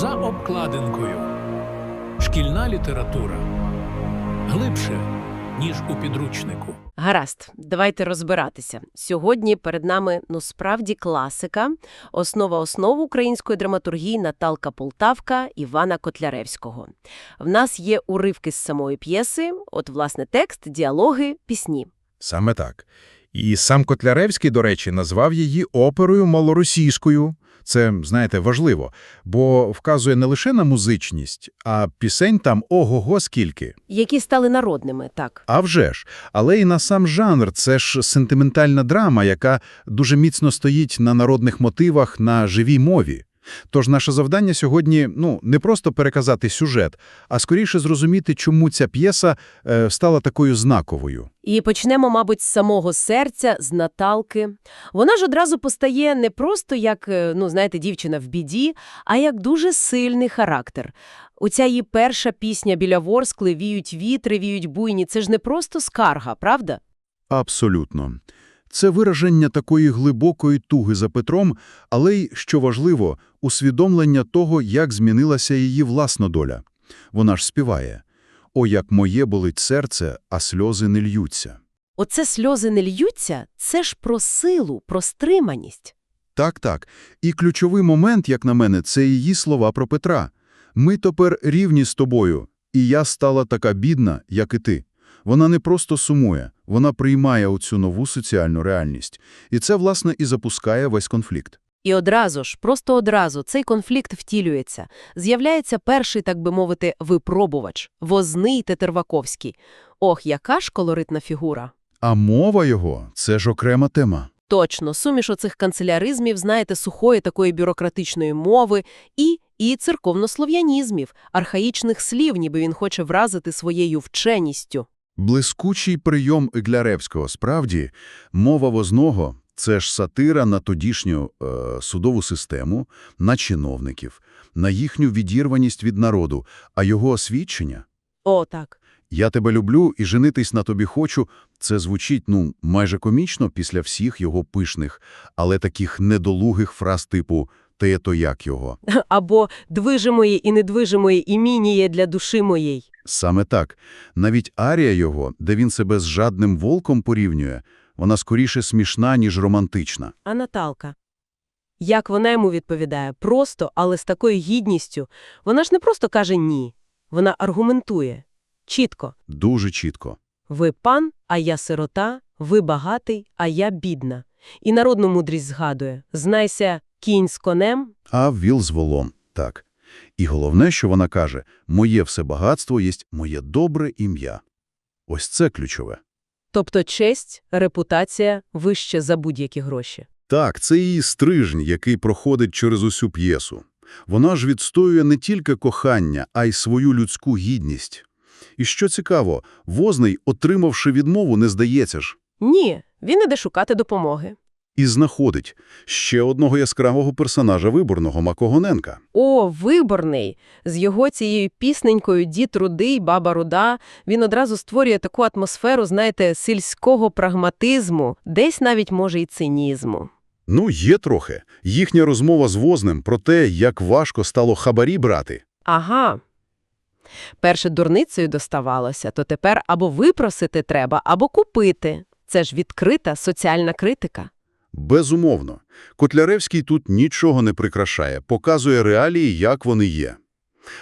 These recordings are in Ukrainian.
За обкладинкою. Шкільна література глибше, ніж у підручнику. Гаразд, давайте розбиратися. Сьогодні перед нами, ну, справді класика, основа основ української драматургії Наталка Полтавка Івана Котляревського. В нас є уривки з самої п'єси, от, власне, текст, діалоги, пісні. Саме так. І сам Котляревський, до речі, назвав її оперою малоросійською. Це, знаєте, важливо, бо вказує не лише на музичність, а пісень там ого-го скільки. Які стали народними, так. А вже ж, але і на сам жанр. Це ж сентиментальна драма, яка дуже міцно стоїть на народних мотивах, на живій мові. Тож наше завдання сьогодні ну, не просто переказати сюжет, а скоріше зрозуміти, чому ця п'єса е, стала такою знаковою. І почнемо, мабуть, з самого серця, з Наталки. Вона ж одразу постає не просто як, е, ну, знаєте, дівчина в біді, а як дуже сильний характер. Оця її перша пісня біля Ворскли «Віють вітри, віють буйні» – це ж не просто скарга, правда? Абсолютно. Це вираження такої глибокої туги за Петром, але й, що важливо, усвідомлення того, як змінилася її власна доля. Вона ж співає «О, як моє болить серце, а сльози не льються». Оце сльози не льються – це ж про силу, про стриманість. Так, так. І ключовий момент, як на мене, це її слова про Петра. «Ми тепер рівні з тобою, і я стала така бідна, як і ти». Вона не просто сумує, вона приймає оцю нову соціальну реальність. І це, власне, і запускає весь конфлікт. І одразу ж, просто одразу, цей конфлікт втілюється. З'являється перший, так би мовити, випробувач – возний Тетерваковський. Ох, яка ж колоритна фігура! А мова його – це ж окрема тема. Точно, суміш оцих канцеляризмів, знаєте, сухої такої бюрократичної мови і, і церковнослов'янізмів, архаїчних слів, ніби він хоче вразити своєю вченістю. Блискучий прийом Ігляревського. Справді, мова возного – це ж сатира на тодішню е, судову систему, на чиновників, на їхню відірваність від народу, а його освідчення О, так. «Я тебе люблю і женитись на тобі хочу» – це звучить, ну, майже комічно після всіх його пишних, але таких недолугих фраз типу «те то як його». Або «движе мої і недвиже мої імініє для душі моєї». Саме так. Навіть арія його, де він себе з жадним волком порівнює, вона скоріше смішна, ніж романтична. А Наталка? Як вона йому відповідає? Просто, але з такою гідністю. Вона ж не просто каже «ні». Вона аргументує. Чітко. Дуже чітко. Ви пан, а я сирота, ви багатий, а я бідна. І народну мудрість згадує. Знайся кінь з конем. А віл з волом. Так. І головне, що вона каже, моє все багатство єсть моє добре ім'я. Ось це ключове. Тобто честь, репутація вище за будь-які гроші. Так, це її стрижень, який проходить через усю п'єсу. Вона ж відстоює не тільки кохання, а й свою людську гідність. І що цікаво, Возний, отримавши відмову, не здається ж. Ні, він іде шукати допомоги. І знаходить ще одного яскравого персонажа виборного Макогоненка. О, виборний! З його цією пісненькою «Дід рудий, баба руда» він одразу створює таку атмосферу, знаєте, сільського прагматизму, десь навіть, може, і цинізму. Ну, є трохи. Їхня розмова з Возним про те, як важко стало хабарі брати. Ага. Перше дурницею доставалося, то тепер або випросити треба, або купити. Це ж відкрита соціальна критика. Безумовно. Котляревський тут нічого не прикрашає, показує реалії, як вони є.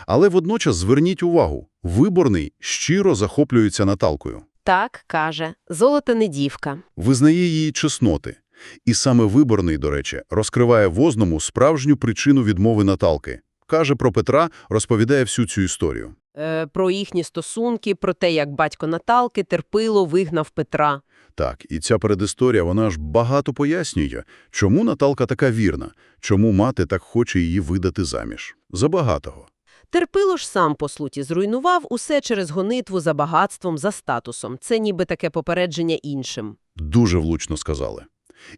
Але водночас зверніть увагу, виборний щиро захоплюється Наталкою, Так, каже, золота не дівка. визнає її чесноти. І саме виборний, до речі, розкриває Возному справжню причину відмови Наталки. Каже про Петра, розповідає всю цю історію. Е, про їхні стосунки, про те, як батько Наталки терпило вигнав Петра. Так, і ця передісторія, вона ж багато пояснює, чому Наталка така вірна, чому мати так хоче її видати заміж. Забагатого. Терпило ж сам, по суті, зруйнував усе через гонитву за багатством, за статусом. Це ніби таке попередження іншим. Дуже влучно сказали.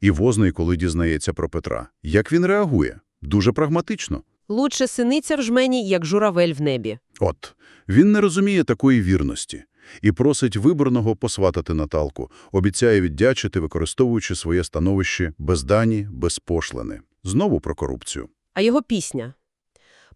І Возний, коли дізнається про Петра, як він реагує? Дуже прагматично. Лучше синиця в жмені, як журавель в небі. От, він не розуміє такої вірності і просить виборного посватати Наталку, обіцяє віддячити, використовуючи своє становище без дані, без пошлини. Знову про корупцію. А його пісня?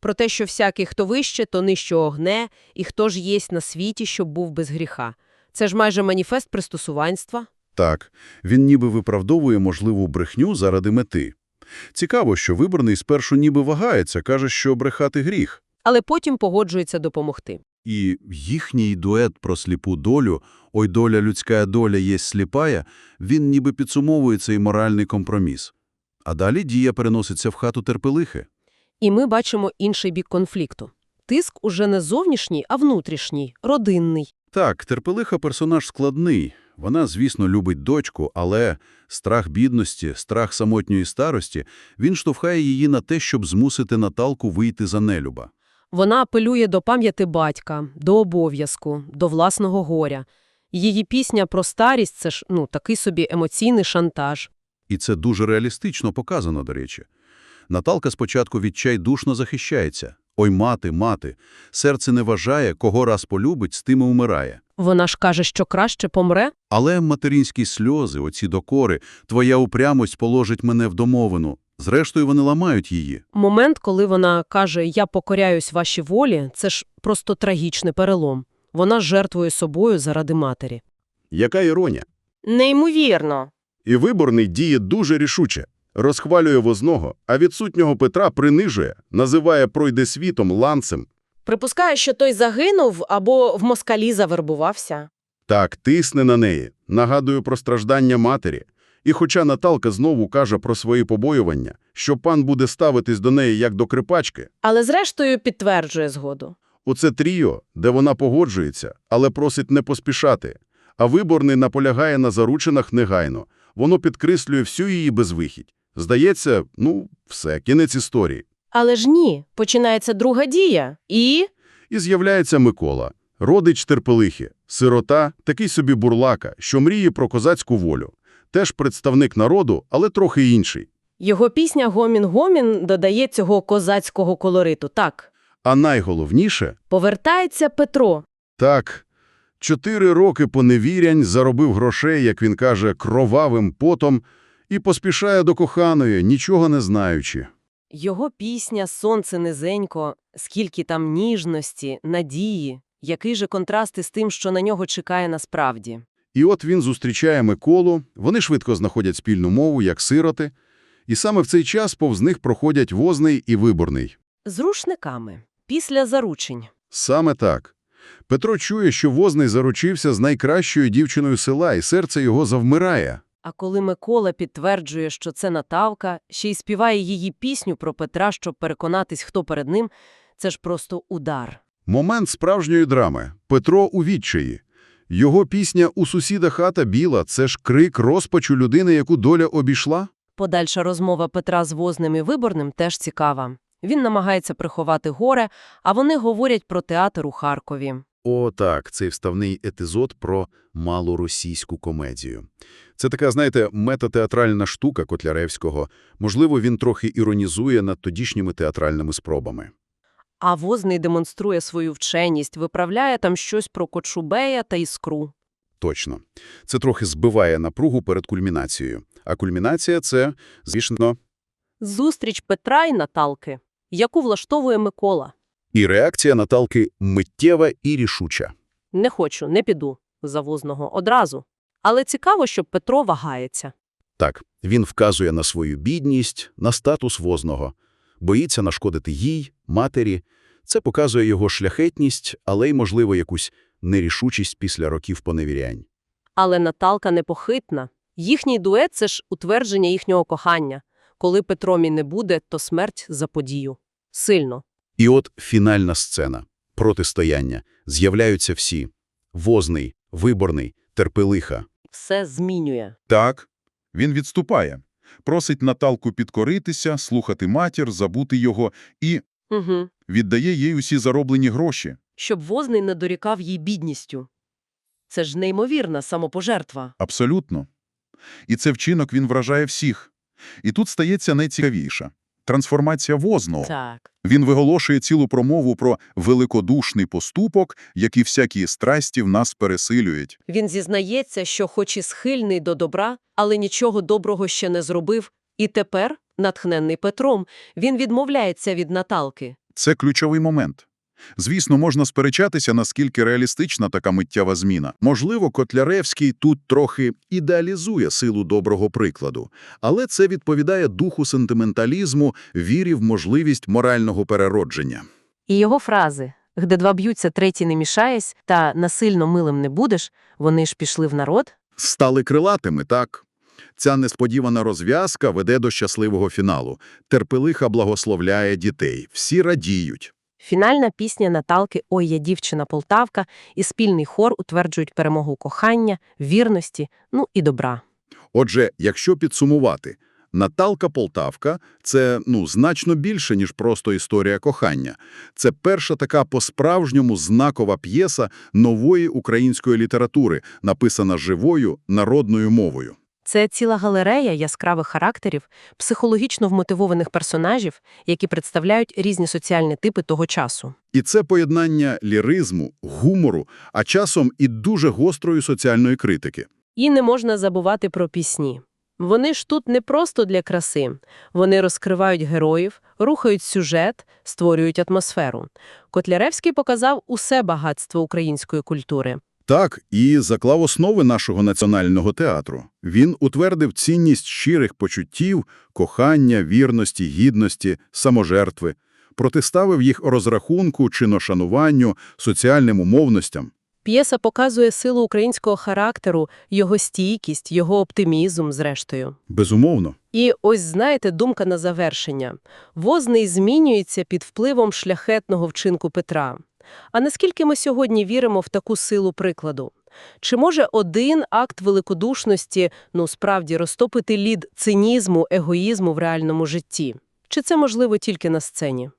Про те, що всякий, хто вище, то нижче огне, і хто ж єсть на світі, щоб був без гріха. Це ж майже маніфест пристосуванства. Так, він ніби виправдовує можливу брехню заради мети. Цікаво, що виборний спершу ніби вагається, каже, що брехати гріх. Але потім погоджується допомогти. І їхній дует про сліпу долю «Ой, доля людська доля єсть сліпая» він ніби підсумовує цей моральний компроміс. А далі дія переноситься в хату терпелихи. І ми бачимо інший бік конфлікту. Тиск уже не зовнішній, а внутрішній, родинний. Так, терпелиха персонаж складний. Вона, звісно, любить дочку, але страх бідності, страх самотньої старості, він штовхає її на те, щоб змусити Наталку вийти за нелюба. Вона апелює до пам'яті батька, до обов'язку, до власного горя. Її пісня про старість – це ж ну, такий собі емоційний шантаж. І це дуже реалістично показано, до речі. Наталка спочатку відчайдушно захищається. Ой, мати, мати, серце не вважає, кого раз полюбить, з тим і умирає. Вона ж каже, що краще помре. Але материнські сльози, оці докори, твоя упрямость положить мене в домовину. Зрештою, вони ламають її. Момент, коли вона каже «я покоряюсь вашій волі» – це ж просто трагічний перелом. Вона жертвує собою заради матері. Яка іронія? Неймовірно. І виборний діє дуже рішуче. Розхвалює возного, а відсутнього Петра принижує, називає пройде світом ланцем. Припускає, що той загинув або в москалі завербувався. Так, тисне на неї, нагадує про страждання матері. І хоча Наталка знову каже про свої побоювання, що пан буде ставитись до неї як до крипачки, Але зрештою підтверджує згоду. оце тріо, де вона погоджується, але просить не поспішати, а виборний наполягає на заручинах негайно. Воно підкреслює всю її безвихідь. Здається, ну, все, кінець історії. Але ж ні, починається друга дія. І... І з'являється Микола, родич терпелихи, сирота, такий собі бурлака, що мріє про козацьку волю. Теж представник народу, але трохи інший. Його пісня «Гомін-гомін» додає цього козацького колориту. Так. А найголовніше Повертається Петро. так, чотири роки поневірянь заробив грошей, як він каже, кровавим потом, і поспішає до коханої, нічого не знаючи. Його пісня «Сонце низенько», скільки там ніжності, надії, який же контраст із тим, що на нього чекає насправді. І от він зустрічає Миколу, вони швидко знаходять спільну мову, як сироти, і саме в цей час повз них проходять возний і виборний. З рушниками. Після заручень. Саме так. Петро чує, що возний заручився з найкращою дівчиною села, і серце його завмирає. А коли Микола підтверджує, що це Наталка, ще й співає її пісню про Петра, щоб переконатись, хто перед ним, це ж просто удар. Момент справжньої драми. Петро у відчаї. Його пісня «У сусіда хата біла» – це ж крик розпачу людини, яку доля обійшла? Подальша розмова Петра з Возним і Виборним теж цікава. Він намагається приховати горе, а вони говорять про театр у Харкові. О, так, цей вставний епізод про малоросійську комедію. Це така, знаєте, метатеатральна штука Котляревського. Можливо, він трохи іронізує над тодішніми театральними спробами. А Возний демонструє свою вченість, виправляє там щось про Кочубея та Іскру. Точно. Це трохи збиває напругу перед кульмінацією. А кульмінація – це, звісно, Зустріч Петра і Наталки, яку влаштовує Микола. І реакція Наталки миттєва і рішуча. Не хочу, не піду за Возного одразу. Але цікаво, що Петро вагається. Так, він вказує на свою бідність, на статус возного, боїться нашкодити їй, матері. Це показує його шляхетність, але й, можливо, якусь нерішучість після років поневірянь. Але Наталка непохитна. Їхній дует – це ж утвердження їхнього кохання. Коли Петромі не буде, то смерть за подію. Сильно. І от фінальна сцена – протистояння. З'являються всі – возний, виборний, терпелиха. Все змінює. Так, він відступає. Просить Наталку підкоритися, слухати матір, забути його і Угу. віддає їй усі зароблені гроші. Щоб Возний не дорікав їй бідністю. Це ж неймовірна самопожертва. Абсолютно. І це вчинок він вражає всіх. І тут стається найцікавіше. Трансформація возного. Так. Він виголошує цілу промову про великодушний поступок, які всякі страсті в нас пересилюють. Він зізнається, що хоч і схильний до добра, але нічого доброго ще не зробив. І тепер, натхненний Петром, він відмовляється від Наталки. Це ключовий момент. Звісно, можна сперечатися, наскільки реалістична така миттєва зміна. Можливо, Котляревський тут трохи ідеалізує силу доброго прикладу, але це відповідає духу сентименталізму, вірі в можливість морального переродження. І його фрази «Где два б'ються, третій не мішаєсь» та «Насильно милим не будеш» вони ж пішли в народ. Стали крилатими, так? Ця несподівана розв'язка веде до щасливого фіналу. Терпелиха благословляє дітей. Всі радіють. Фінальна пісня Наталки «Ой, я дівчина Полтавка» і спільний хор утверджують перемогу кохання, вірності, ну і добра. Отже, якщо підсумувати, Наталка Полтавка – це ну, значно більше, ніж просто історія кохання. Це перша така по-справжньому знакова п'єса нової української літератури, написана живою народною мовою. Це ціла галерея яскравих характерів, психологічно вмотивованих персонажів, які представляють різні соціальні типи того часу. І це поєднання ліризму, гумору, а часом і дуже гострої соціальної критики. І не можна забувати про пісні. Вони ж тут не просто для краси. Вони розкривають героїв, рухають сюжет, створюють атмосферу. Котляревський показав усе багатство української культури. Так, і заклав основи нашого національного театру. Він утвердив цінність щирих почуттів, кохання, вірності, гідності, саможертви, протиставив їх розрахунку, чиношануванню, соціальним умовностям. П'єса показує силу українського характеру, його стійкість, його оптимізм, зрештою. Безумовно. І ось, знаєте, думка на завершення. Возний змінюється під впливом шляхетного вчинку Петра. А наскільки ми сьогодні віримо в таку силу прикладу? Чи може один акт великодушності, ну, справді, розтопити лід цинізму, егоїзму в реальному житті? Чи це можливо тільки на сцені?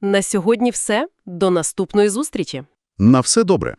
На сьогодні все. До наступної зустрічі! На все добре.